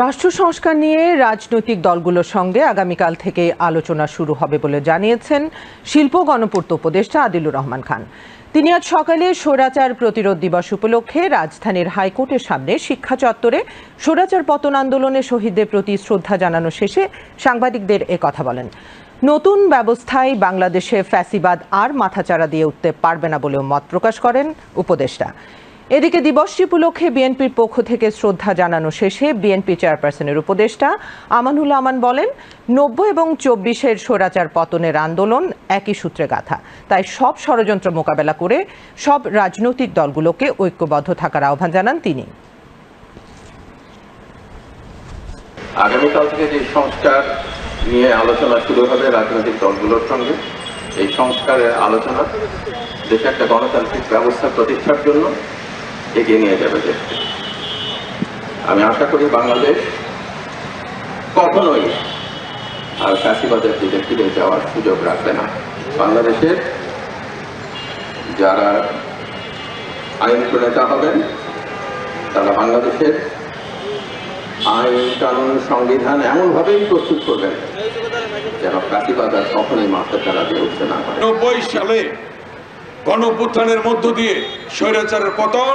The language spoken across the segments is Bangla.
রাষ্ট্র সংস্কার নিয়ে রাজনৈতিক দলগুলোর সঙ্গে আগামীকাল থেকে আলোচনা শুরু হবে বলে জানিয়েছেন শিল্প গণপূর্ত উপদেষ্টা আদিলুর রহমান খান। তিনি আজ সকালে স্বৈরাচার প্রতিরোধ দিবস উপলক্ষে রাজধানীর হাইকোর্টের সামনে শিক্ষা চত্বরে স্বৈরাচার পতন আন্দোলনে শহীদদের প্রতি শ্রদ্ধা জানানো শেষে সাংবাদিকদের কথা বলেন। নতুন ব্যবস্থায় বাংলাদেশে ফ্যাসিবাদ আর মাথাচাড়া দিয়ে উঠতে পারবে না বলেও মত প্রকাশ করেন উপদেষ্টা। এদিকে দিবসটি উপলক্ষে বিএনপির পক্ষ থেকে শ্রদ্ধা জানানো শেষে বিএনপি চেয়ারপারসনের উপদেষ্টা আমানুল আমান বলেন, নব্বই এবং চব্বিশের স্বৈরাচার পতনের আন্দোলন একই সূত্রে গাথা। তাই সব ষড়যন্ত্র মোকাবেলা করে সব রাজনৈতিক দলগুলোকে ঐক্যবদ্ধ থাকার আহ্বান জানান তিনি। আগামীকাল থেকে যে সংস্কার নিয়ে আলোচনা শুরু হবে রাজনৈতিক দলগুলোর সঙ্গে, এই সংস্কারের আলোচনা দেশে একটা গণতান্ত্রিক ব্যবস্থা প্রতিষ্ঠার জন্য এগিয়ে নিয়ে যাবে দেশকে আমি আশা করি বাংলাদেশ কখনোই আর ফ্যাসিবাদের দিকে ফিরে যাওয়ার সুযোগ রাখবে না। বাংলাদেশের যারা আইন প্রণেতা হবেন, তারা বাংলাদেশের আইন কানুন সংবিধান এমনভাবেই প্রস্তুত করবেন যেন আর কখনোই মাথা তারা দিয়ে উঠতে না পারে। নব্বই সালে গণপুত্থানের মধ্য দিয়ে স্বৈরাচারের পতন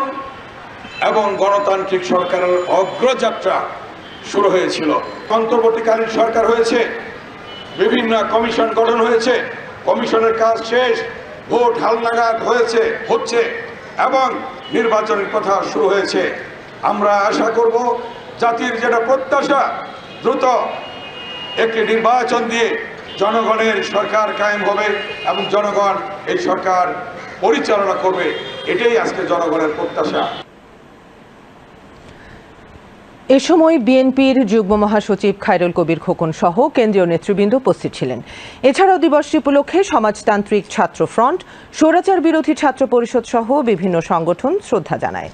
এবং গণতান্ত্রিক সরকারের অগ্রযাত্রা শুরু হয়েছিল। অন্তর্বর্তীকালীন সরকার হয়েছে, বিভিন্ন কমিশন গঠন হয়েছে, কমিশনের কাজ শেষ, ভোট হালনাগাদ হয়েছে, হচ্ছে এবং নির্বাচনের কথা শুরু হয়েছে। আমরা আশা করব জাতির যেটা প্রত্যাশা, দ্রুত একটি নির্বাচন দিয়ে জনগণের সরকার কায়েম হবে এবং জনগণ এই সরকার পরিচালনা করবে, এটাই আজকে জনগণের প্রত্যাশা। এ সময় বিএনপির যুগ্ম মহাসচিব খায়রুল কবির খোকন সহ কেন্দ্রীয় নেতৃবৃন্দ উপস্থিত ছিলেন। এছাড়াও দিবসটি উপলক্ষে সমাজতান্ত্রিক ছাত্র ফ্রন্ট, স্বৈরাচার বিরোধী ছাত্র পরিষদ সহ বিভিন্ন সংগঠন শ্রদ্ধা জানায়।